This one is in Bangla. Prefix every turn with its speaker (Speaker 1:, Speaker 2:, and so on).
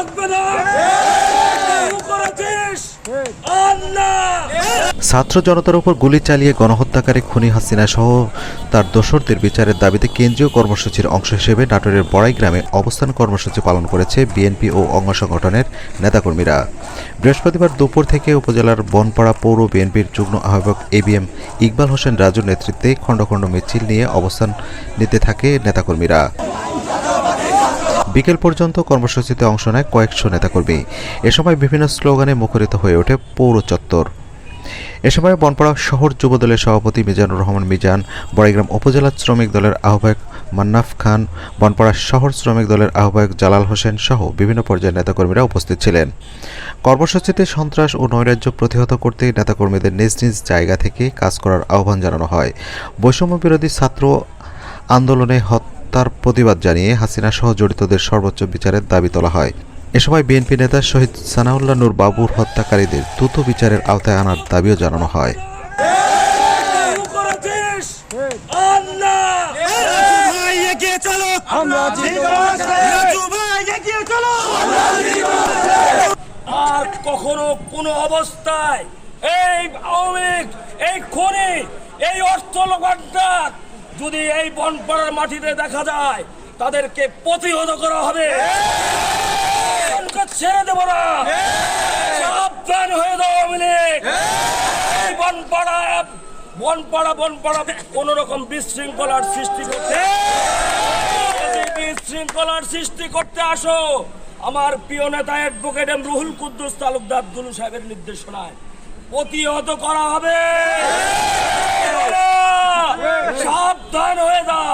Speaker 1: থাকবে না।
Speaker 2: ছাত্র জনতার উপর গুলি চালিয়ে গণহত্যাকারী খুনি হাসিনা সহ তার দোসরদের বিচারের দাবিতে কেন্দ্রীয় কর্মসূচির অংশ হিসেবে নাটোরের বড়াই গ্রামে অবস্থান কর্মসূচি পালন করেছে বিএনপি ও অঙ্গ সংগঠনের নেতাকর্মীরা। বৃহস্পতিবার দুপুর থেকে উপজেলার বনপাড়া পৌর বিএনপির যুগ্ম আহ্বায়ক এবিএম ইকবাল হোসেন রাজুর নেতৃত্বে খণ্ড খণ্ড মিছিল নিয়ে অবস্থান নিতে থাকে নেতাকর্মীরা। বিকেল পর্যন্ত কর্মসূচিতে অংশ নেয় কয়েকশো নেতাকর্মী। এ সময় বিভিন্ন স্লোগানে মুখরিত হয়ে ওঠে পৌর চত্বর। এ সময় বনপাড়া শহর যুবদলের সভাপতি মিজানুর রহমান মিজান বড়াইগ্রাম উপজেলা শ্রমিক দলের আহ্বায়ক মান্নাফ খান, বনপাড়া শহর শ্রমিক দলের আহ্বায়ক জালাল হোসেন সহ বিভিন্ন পর্যায়ের নেতাকর্মীরা উপস্থিত ছিলেন। কর্মসূচিতে সন্ত্রাস ও নৈরাজ্য প্রতিহত করতে নেতাকর্মীদের নিজ নিজ জায়গা থেকে কাজ করার আহ্বান জানানো হয়। বৈষম্য বিরোধী ছাত্র আন্দোলনে হত্যার প্রতিবাদ জানিয়ে হাসিনা সহ জড়িতদের সর্বোচ্চ বিচারের দাবি তোলা হয়। এ সময় বিএনপি নেতা শহীদ সানাউল্লাহ নূর বাবুর হত্যাকারীদের দ্রুত বিচারের আওতায় আনার দাবিও জানানো হয়।
Speaker 1: আর কখনো অবস্থায় এই আওয়ামী এই এই অর্থ লোকান্তার যদি এই বনপাড়ার মাটিতে দেখা যায়, তাদেরকে প্রতিহত করা হবে। ছেড়ে দেবো না। সাবধান হয়ে যাও আওয়ামী লীগ এই বনপাড়া বনপাড়া বনপাড়া কোন রকম বিশৃঙ্খলার সৃষ্টি করতে বিশৃঙ্খলার সৃষ্টি করতে আসো, আমার প্রিয় নেতা অ্যাডভোকেট এম রুহুল কুদ্দুস তালুকদার দুলু সাহেবের নির্দেশনায় প্রতিহত করা হবে। সাবধান হয়ে যাও।